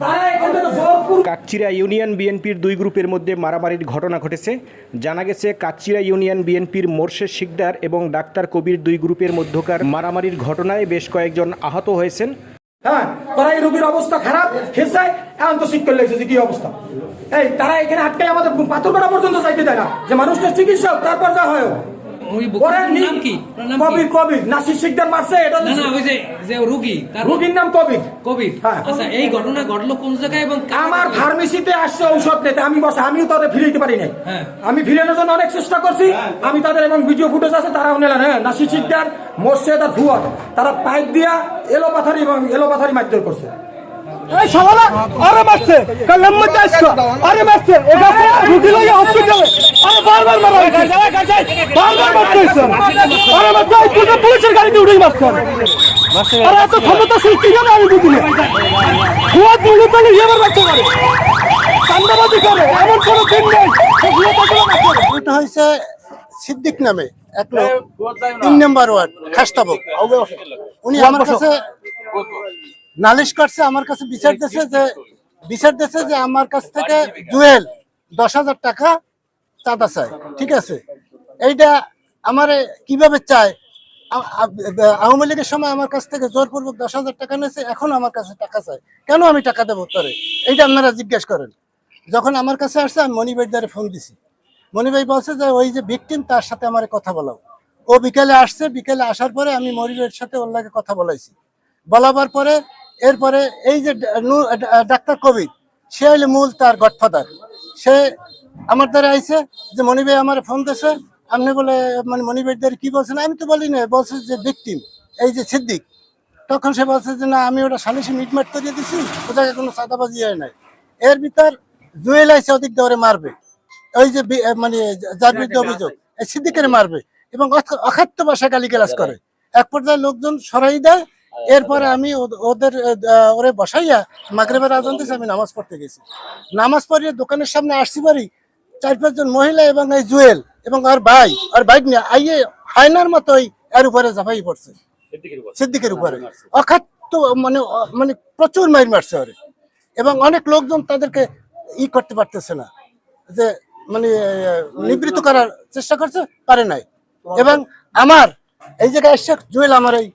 তাই এখন তো কাকচিরা ইউনিয়ন বিএনপির দুই গ্রুপের মধ্যে মারামারির ঘটনা ঘটেছে। জানা গেছে কাকচিরা ইউনিয়ন বিএনপির মোর্শেদ শিকদার এবং ডাক্তার কবির দুই গ্রুপের মধ্যকার মারামারির ঘটনায় বেশ কয়েকজন আহত হয়েছেন। হ্যাঁ তারা এখন তো শিক্ষা লেগেছে যে কি অবস্থা? এই তারা এখানে আটকে আমাদের পাথর করা পর্যন্ত চাইতে দেয় না। যে মানুষটা চিকিৎসা হোক, তারপর যা হয় হোক। ওই ওরা বক্তার নি- নাম কি ওনার নাম কি? কবির কবির নাসির শিকদার মারছে এটা না না ওই যে যে রুগী রোগীর নাম কবির কোভিড হ্যাঁ। আচ্ছা এই ঘটনা ঘটলো কোন জায়গায় এবং আমার ফার্মেসিতে আসছে ঔষধ নিতে আমি বসে আমিও তাদের ফিরাইতে পারি নাই হ্যাঁ। আমি ফিরানোর জন্য অনেক চেষ্টা করছি আমি তাদের এবং ভিডিও ফুটেজ আছে তারা নিলেন হ্যাঁ নাসির শিকদার মোর্শেদ আর ভুয়া তারা পাইপ দিয়া এলো পাথারি এবং এলো পাথারি মারধর করছে এই শালা আরে মারছে। কালাম মধ্যে আসছো আরে মারছে। রুগী লইয়া হসপিটালে আরে বারবার মারা বারবার মারছে আরে মারছে এই পুরো পুলিশের গাড়িতে উড়েই মারছে। আরে এত ক্ষমতা সৃষ্টি কেন আমি বুঝি না? বাচ্চা করে। কান্দাবাজি করে। এমন কোনো দিন নেই। এটা হয়েছে সিদ্দিক নামে এক লোক। তিন নম্বর ওয়ার্ড খাস্তাবক। উনি আমার কাছে নালিশ করছে আমার কাছে বিচার দিয়েছে যে বিচার দিয়েছে যে আমার কাছ থেকে জুয়েল দশ হাজার টাকা চাঁদা চায়। ঠিক আছে? এইটা আমার কীভাবে চায়? আওয়ামী লীগের সময় আমার কাছ থেকে জোরপূর্বক দশ হাজার টাকা নিয়েছে এখন আমার কাছে টাকা চায়। কেন আমি টাকা দেবো উত্তরে এইটা আপনারা জিজ্ঞেস করেন। যখন আমার কাছে আসছে আমি মনিবাইদারে ফোন দিছি। মনিভাই বলছে যে ওই যে ভিকটিম তার সাথে আমার কথা বলাও। ও বিকেলে আসছে বিকেলে আসার পরে আমি মনিবের সাথে ওর লাগে কথা বলাইছি। বলাবার পরে এরপরে এই যে ডাক্তার কবির সে হইলে মূল তার গডফাদার। সে আমার দ্বারা আইছে যে মনিভাই আমার ফোন দিয়েছে আপনি বলে মানে মনিভাই দ্বারা কি বলছেন আমি তো বলি না বলছে যে ভিকটিম এই যে সিদ্দিক। তখন সে বলছে যে না আমি ওটা সালিশি মিটমাট করিয়ে দিছি ও জায়গায় কোনো সাদাবাজি হয় নাই। এর ভিতর জুয়েল আইসে অধিক ধরে মারবে। ওই যে মানে যার বিরুদ্ধে অভিযোগ এই সিদ্দিকের মারবে এবং অখ- অখাদ্য ভাষা গালিগালাজ করে। এক পর্যায়ে লোকজন সরাই দেয় এরপরে আমি ওদের ওরে বসাইয়া মাগরেবের আজান দিয়েছে আমি নামাজ পড়তে গেছি। নামাজ পড়িয়ে দোকানের সামনে আসছি বাড়ি চার পাঁচজন মহিলা এবং এই জুয়েল এবং আর ভাই আর বাইক নিয়ে আইয়ে হায়নার মতোই এর উপরে ঝাঁপাই পড়ছে। সিদ্দিকের উপরে। অখাদ্য মানে মানে প্রচুর মাইর মারছে ওরে। এবং অনেক লোকজন তাদেরকে ই করতে পারতেছে না যে মানে নিবৃত্ত করার চেষ্টা করছে পারে নাই। এবং আমার এই জায়গায় এসে জুয়েল আমার এই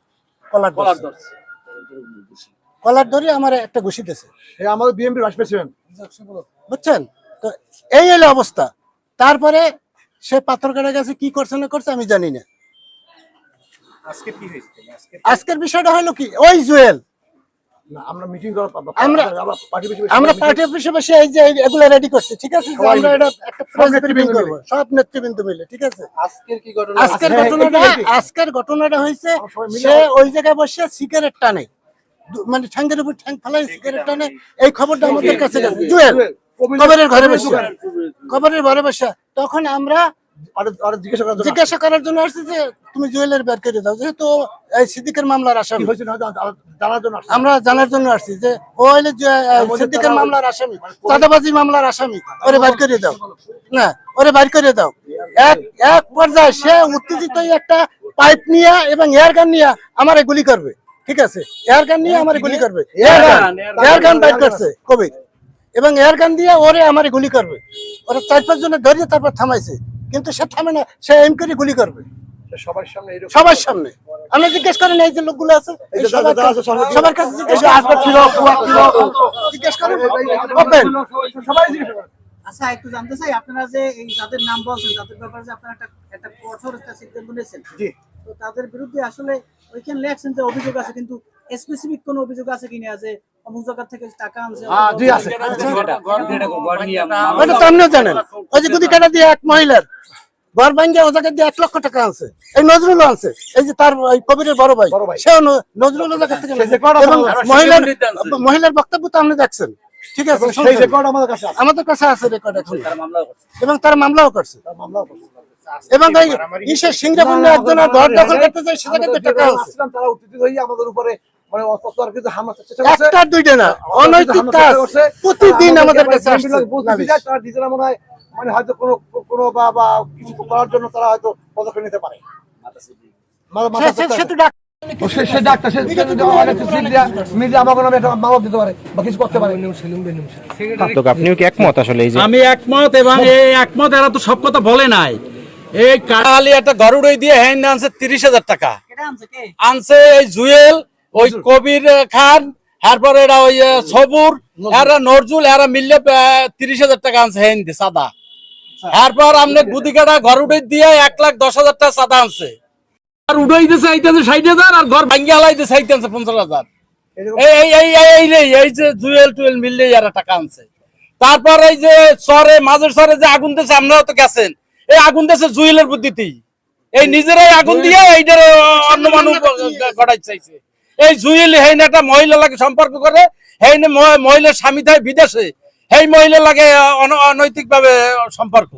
কলার ধরছে। কলার ধরে আমার একটা ঘুষি দিয়েছে আমাদের বিএমপি ভাইস প্রেসিডেন্ট বুঝছেন? তো এই হলো অবস্থা। তারপরে সে পাথর কাটা গেছে কি করছে না করছে আমি জানি না। আজকের বিষয়টা হলো কি? ওই জুয়েল। আমরা মিটিং আমরা পার্টি আমরা পার্টি অফিসে বসে এই যে এগুলো রেডি করছি ঠিক আছে? আমরা এটা একটা করব সব নেতৃবৃন্দ মিলে ঠিক আছে? আজকের কি ঘটনা? আজকের হ্যাঁ, ঘটনাটা। আজকের ঘটনাটা হয়েছে সে ওই জায়গায় বসে সিগারেট টানে মানে ঠ্যাঙ্গের উপর ঠ্যাং ফেলাই সিগারেট টানে এই খবরটা আমাদের কাছে গেছে। জুয়েল কবরের ঘরে বসে। কবরের ঘরে বসে। তখন আমরা জিজ্ঞাসা করার জন্য আসছি যে তুমি জুয়েলের বের করে দাও যেহেতু এই সিদ্দিকের মামলার আসামি। জানার। আমরা জানার জন্য আসছি যে ও হইলে সিদ্দিকের মামলার আসামি চাঁদাবাজি মামলার আসামি ওরে করে দাও। না ওরে করে দাও। এক এক পর্যায়ে সে উত্তেজিত একটা পাইপ নিয়ে এবং এয়ার গান নিয়ে আমারে গুলি করবে। ঠিক আছে? এয়ার গান নিয়ে আমারে গুলি করবে। এয়ার গান এয়ার গান বাইর করছে কবির এবং এয়ার গান দিয়ে ওরে আমারে গুলি করবে। ওরা চার পাঁচ জনে ধরিয়ে তারপর থামাইছে। কিন্তু সে থামে না সে এম করে গুলি করবে। সবার সামনে সবার সামনে। আমরা জিজ্ঞেস করেন এই যে লোকগুলো আছে সবার কাছে- জিজ্ঞেস। জিজ্ঞেস করেন। ওপেন সবাই জিজ্ঞাসা করে। আচ্ছা একটু জানতে চাই আপনারা যে এই যাদের নাম বলছেন তাদের ব্যাপারে যে আপনারা একটা একটা কঠোর একটা সিদ্ধান্ত নিয়েছেন তো তাদের বিরুদ্ধে আসলে ওইখানে লেখছেন যে অভিযোগ আছে কিন্তু স্পেসিফিক কোনো অভিযোগ আছে কিনা যে অমুক জায়গা থেকে টাকা আনছে? হ্যাঁ, জি আছে। ওটা তো আপনিও জানেন ওই যে গুদি কাটা দিয়ে এক মহিলার ঘর ভাঙ্গে ও জায়গা দিয়ে এক লক্ষ টাকা আনছে। এই নজরুল আনছে এই যে তার কবিরের বড় ভাই বড় ভাই। সেও নজরুল জায়গা থেকে রেকর্ড মহিলার মহিলার বক্তব্য তো আপনি দেখছেন। ঠিক আছে আমাদের কাছে আছে। আমাদের কাছে আছে রেকর্ড এখন। এবং তারা মামলাও করছে। তার মামলাও করছে। এবং এই সিঙ্গাপুরে একজন ঘর দখল করতে যায় সে জায়গাতে টাকা আছে। তারা উত্তেজিত হয়ে আমাদের উপরে মানে অত্যাচার কিন্তু হামলা একটা দুইটা না অনৈতিক কাজ। প্রতিদিন আমাদের কাছে তারা নিজেরা মনে হয় মানে হয়তো কোনো কোনো বা বা কিছু করার জন্য তারা হয়তো পদক্ষেপ নিতে পারে। সে- সে- চাপতে সে তো ডাক্তার। সে সে ডাক্তার সে মিডিয়া মিডিয়া আমাকে নামে একটা মামলা দিতে পারে বা কিছু করতে পারে। আপনিও কি একমত আসলে আমি একমত এবং এই একমত এরা তো সব কথা বলে নাই। এই কালি একটা গরুড়ই দিয়ে হ্যান্ড আনছে তিরিশ হাজার টাকা। আনছে এই জুয়েল ওই কবির খান তারপরে এরা ওই সবুর এরা নজরুল এরা মিললে তিরিশ হাজার টাকা আনছে হ্যান্ড সাদা। তারপর আপনি গুদিকাটা ঘর উঠে দিয়ে এক লাখ দশ হাজার টাকা সাদা আনছে। আর উঠাই দিছে আইতেছে ষাট হাজার আর ঘর ভাঙ্গি হালাই দিছে আইতেছে পঞ্চাশ হাজার। এই এই এই এই এই যে জুয়েল টুয়েল মিললে এরা টাকা আনছে। তারপর এই যে চরে মাঝের চরে যে আগুন দিয়েছে আপনারা তো গেছেন। এই আগুন দিয়েছে জুয়েলের বুদ্ধিতেই। এই নিজেরাই আগুন দিয়ে এইটার অন্য মানুষ গড়াই চাইছে। এই জুয়েল হেই একটা মহিলা লাগে সম্পর্ক করে হেই না ম- মহিলার স্বামী থাকে বিদেশে এই মহিলা লাগে অনৈতিক ভাবে সম্পর্ক।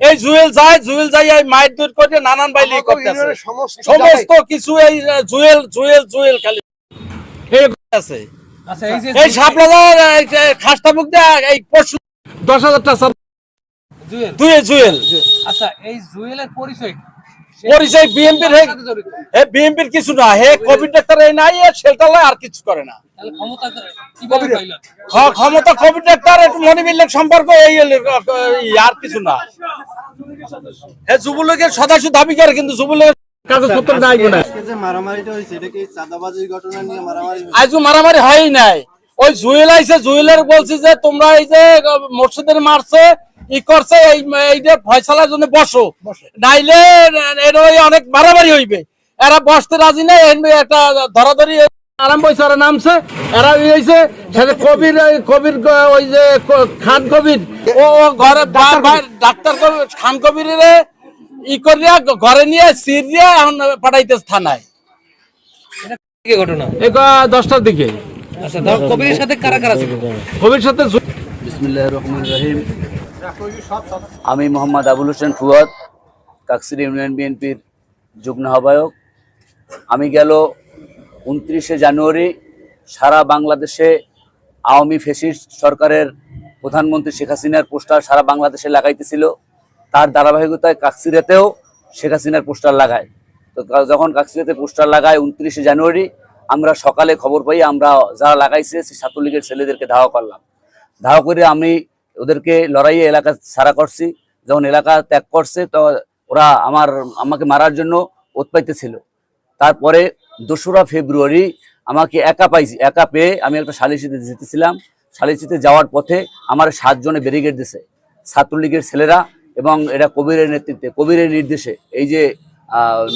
এই জুয়েল যায় জুয়েল যাই এই মায়ের দূর করে নানান বাইলি করতেছে সমস্ত কিছু এই জুয়েল জুয়েল জুয়েল খালি এই আছে আচ্ছা এই যে এই সাপলাদার খাসটা মুখ দিয়ে এই পরশু দশ হাজার টাকা জুয়েল? আচ্ছা এই জুয়েলের পরিচয় পরিচয় বিএনপির হে হে কিছু না হে কোভিড ডাক্তার এই নাই এ আর কিছু করে না। তাহলে ক্ষমতা কীভাবে পাইলেন? হ- ক্ষমতা কোভিড ডাক্তার একটু মনিবিল্লের সম্পর্ক এই হলো, আহ, এই আর কিছু না। হে যুবলীগের সদস্য দাবি করে কিন্তু যুবলীগের কাগজপত্র নাই মনে হয়। মারামারিটা হয়েছে এটা কি চাঁদাবাজির ঘটনা নিয়ে মারামারি আজও মারামারি হয়ই নাই। ওই জুয়েল আইছে জুয়েলের বলছে যে তোমরা এই যে মসজিদের মারছে ই করছে এই এই যে ফয়সালার জন্য বসো। নাইলে এর অনেক মারামারি হইবে। এরা বসতে রাজি নাই একটা ধরাধরি আরম্ভ হয়েছে ওরা নামছে এরা হয়েছে সেটা কবির কবির ওই যে খান কবির। ও ঘরে ডাক্তার খান কবিরের ই করিয়া ঘরে নিয়ে সির দিয়ে এখন পাঠাইতেছে থানায়। ঘটনা? দশটার দিকে। আচ্ছা ধর কবিরের সাথে কারা কারা ছিল? কবির সাথে রহমানির রহিম। আমি মোহাম্মদ আবুল হোসেন ফুয়াদ, কাকসির ইউনিয়ন বিএনপির যুগ্ম আহ্বায়ক। আমি গেল উনত্রিশে জানুয়ারি সারা বাংলাদেশে আওয়ামী ফেসিস্ট সরকারের প্রধানমন্ত্রী শেখ হাসিনার পোস্টার সারা বাংলাদেশে লাগাইতেছিল। তার ধারাবাহিকতায় কাকসিরাতেও শেখ হাসিনার পোস্টার লাগায়। তো যখন কাকসিরাতে পোস্টার লাগায় উনত্রিশে জানুয়ারি, আমরা সকালে খবর পাই, আমরা যারা লাগাইছে সেই ছাত্রলীগের ছেলেদেরকে ধাওয়া করলাম। ধাওয়া করে আমি ওদেরকে লড়াইয়ে এলাকা সারা করছি। যখন এলাকা ত্যাগ করছে তো ওরা আমার আমাকে মারার জন্য উৎপাইতেছিল তারপরে দোসরা ফেব্রুয়ারি আমাকে একা পাইছি একা পেয়ে আমি একটা সালিসিতে যেতেছিলাম। সালিসিতে যাওয়ার পথে আমার সাতজনে ব্যারিকেড দিছে ছাত্রলীগের ছেলেরা এবং এটা কবিরের নেতৃত্বে কবিরের নির্দেশে। এই যে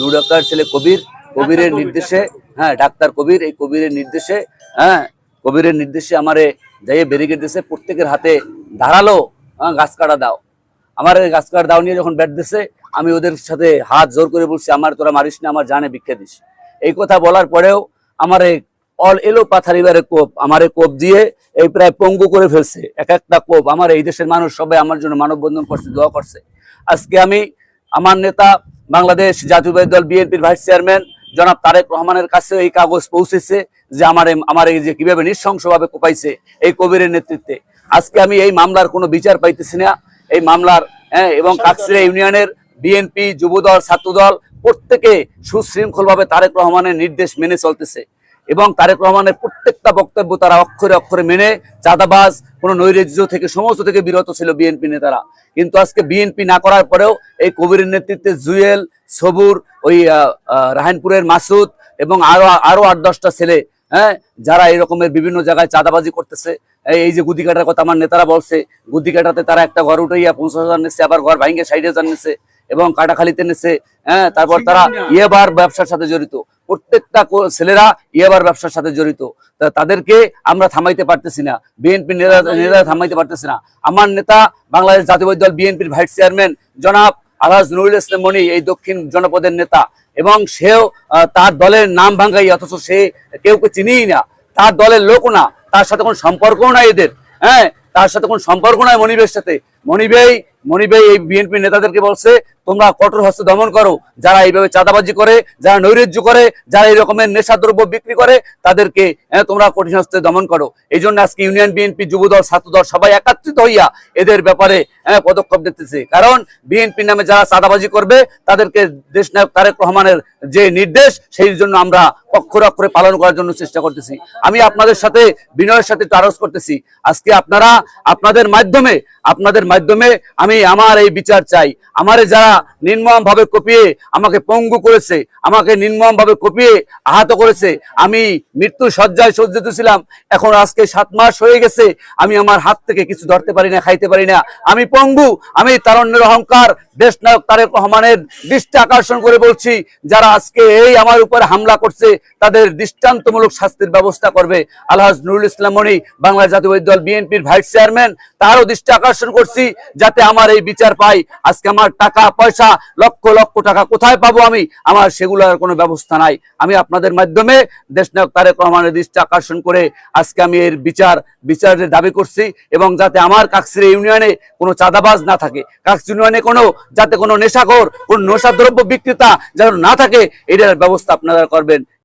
নূর ছেলে কবির কবিরের নির্দেশে হ্যাঁ ডাক্তার কবির এই কবিরের নির্দেশে হ্যাঁ কবিরের নির্দেশে আমারে যাইয়ে ব্যারিকেড দিছে। প্রত্যেকের হাতে ধারালো হ্যাঁ, গাছ কাটা দাও। আমার গাছ কাটা দাও নিয়ে যখন ব্যাট দিছে আমি ওদের সাথে হাত জোর করে বলছি আমার তোরা মারিস না আমার জানে ভিক্ষা দিস। এই কথা বলার পরেও আমার অল এলো পাথারিবারে কোপ আমার কোপ দিয়ে এই প্রায় পঙ্গু করে ফেলছে। এক একটা কোপ আমার এই দেশের মানুষ সবাই আমার জন্য মানববন্ধন করছে দোয়া করছে। আজকে আমি আমার নেতা বাংলাদেশ জাতীয়বাদী দল বিএনপির ভাইস চেয়ারম্যান জনাব তারেক রহমানের কাছে এই কাগজ পৌঁছেছে। যে আমার আমার এই যে কীভাবে নৃশংসভাবে কোপাইছে এই কবিরের নেতৃত্বে। আজকে আমি এই মামলার কোনো বিচার পাইতেছি না। এই মামলার হ্যাঁ এবং কাকসিরা ইউনিয়নের বিএনপি যুবদল, ছাত্রদল প্রত্যেকে সুশৃঙ্খলভাবে তারেক রহমানের নির্দেশ মেনে চলতেছে। এবং তারেক রহমানের প্রত্যেকটা বক্তব্য তারা অক্ষরে অক্ষরে মেনে চাঁদাবাজ, কোনো নৈরাজ্য থেকে, সমস্ত থেকে বিরত ছিল বিএনপি নেতারা। কিন্তু আজকে বিএনপি না করার পরেও এই কবিরের নেতৃত্বে জুয়েল, সবুর, ওই রাহানপুরের মাসুদ এবং আরও আরও আট, দশটা ছেলে হ্যাঁ যারা এই রকমের বিভিন্ন জায়গায় চাঁদাবাজি করতেছে এই- যে গুদি কাটার কথা আমার নেতারা বলছে গুদি কাটাতে তারা একটা ঘর উঠাইয়া পঞ্চাশ হাজার নিচ্ছে আবার ঘর ভাঙ্গে ষাট হাজার নিচ্ছে এবং কাটাখালিতে নিচ্ছে হ্যাঁ তারপর তারা ইয়েবার ব্যবসার সাথে জড়িত। প্রত্যেকটা ছেলেরা ইয়েবার ব্যবসার সাথে জড়িত। তাদেরকে আমরা থামাইতে পারতেছি না। বিএনপি নেতা নেতা থামাইতে পারতেছি না। আমার নেতা বাংলাদেশ জাতীয় দল বিএনপির ভাইস চেয়ারম্যান জনাব আলহাজ নুরুল ইসলাম মনি এই দক্ষিণ জনপদের নেতা। এবং সেও তার দলের নাম ভাঙ্গাই, অথচ সে কেউ কে চিনিই না। তার দলের লোক না, তার সাথে কোনো সম্পর্কও নাই এদের হ্যাঁ? তার সাথে কোনো সম্পর্ক নয় মনিবের সাথে। মনিবেই মনিবেই এই বিএনপি নেতাদেরকে বলছে, তোমরা কঠোর হস্তে দমন করো। যারা এইভাবে চাঁদাবাজি করে, যারা নৈরাজ্য করে, যারা এই রকমের নেশাদ্রব্য বিক্রি করে, তাদেরকে তোমরা কঠিন হস্তে দমন করো। এই জন্য আজকে ইউনিয়ন বিএনপি যুবদল, ছাত্রদল সবাই একত্রিত হইয়া এদের ব্যাপারে পদক্ষেপ দিতেছে কারণ বিএনপি নামে যারা চাঁদাবাজি করবে, তাদেরকে দেশ নায়ক তারেক রহমানের যে নির্দেশ, সেই জন্য আমরা অক্ষরে অক্ষরে পালন করার জন্য চেষ্টা করতেছি। আমি আপনাদের সাথে বিনয়ের সাথে তারস করতেছি। আজকে আপনারা, আপনাদের মাধ্যমে, আপনাদের মাধ্যমে আমি আমার এই বিচার চাই। আমারে যারা নির্মম ভাবে কপিয়ে আমাকে পঙ্গু করেছে, আমাকে নির্মম ভাবে কপিয়ে আহত করেছে, আমি মৃত্যু সজ্জায় সজ্জিত ছিলাম, এখন আজকে সাত মাস হয়ে গেছে, আমি আমার হাত থেকে কিছু ধরতে পারি না, খাইতে পারি না। আমি পঙ্গু, আমি তারণ্যের অহংকার দেশ নায়ক তারেক রহমানের দৃষ্টি আকর্ষণ করে বলছি, যারা আজকে এই আমার উপর হামলা করছে, তাদের দৃষ্টান্তমূলক শাস্তির ব্যবস্থা করবে। আলহাজ নুরুল ইসলাম মনি, বাংলা জাতীয় দল বিএনপির ভাইস চেয়ারম্যান, তারও দৃষ্টি আকর্ষণ করছি যাতে আমার এই বিচার পাই। আজকে আমার টাকা, পয়সা, লক্ষ লক্ষ টাকা কোথায় পাবো আমি? আমার সেগুলোর কোনো ব্যবস্থা নাই। আমি আপনাদের মাধ্যমে দেশনায়ক তারেক রহমানের দৃষ্টি আকর্ষণ করে আজকে আমি এর বিচার, বিচারের দাবি করছি এবং যাতে আমার কাকসির ইউনিয়নে কোনো চাঁদাবাজ না থাকে। কাকস ইউনিয়নে কোনো, যাতে কোনো নেশাখোর, কোনো নেশাদ্রব্য বিক্রেতা যেন না থাকে, এটার ব্যবস্থা আপনারা করবেন।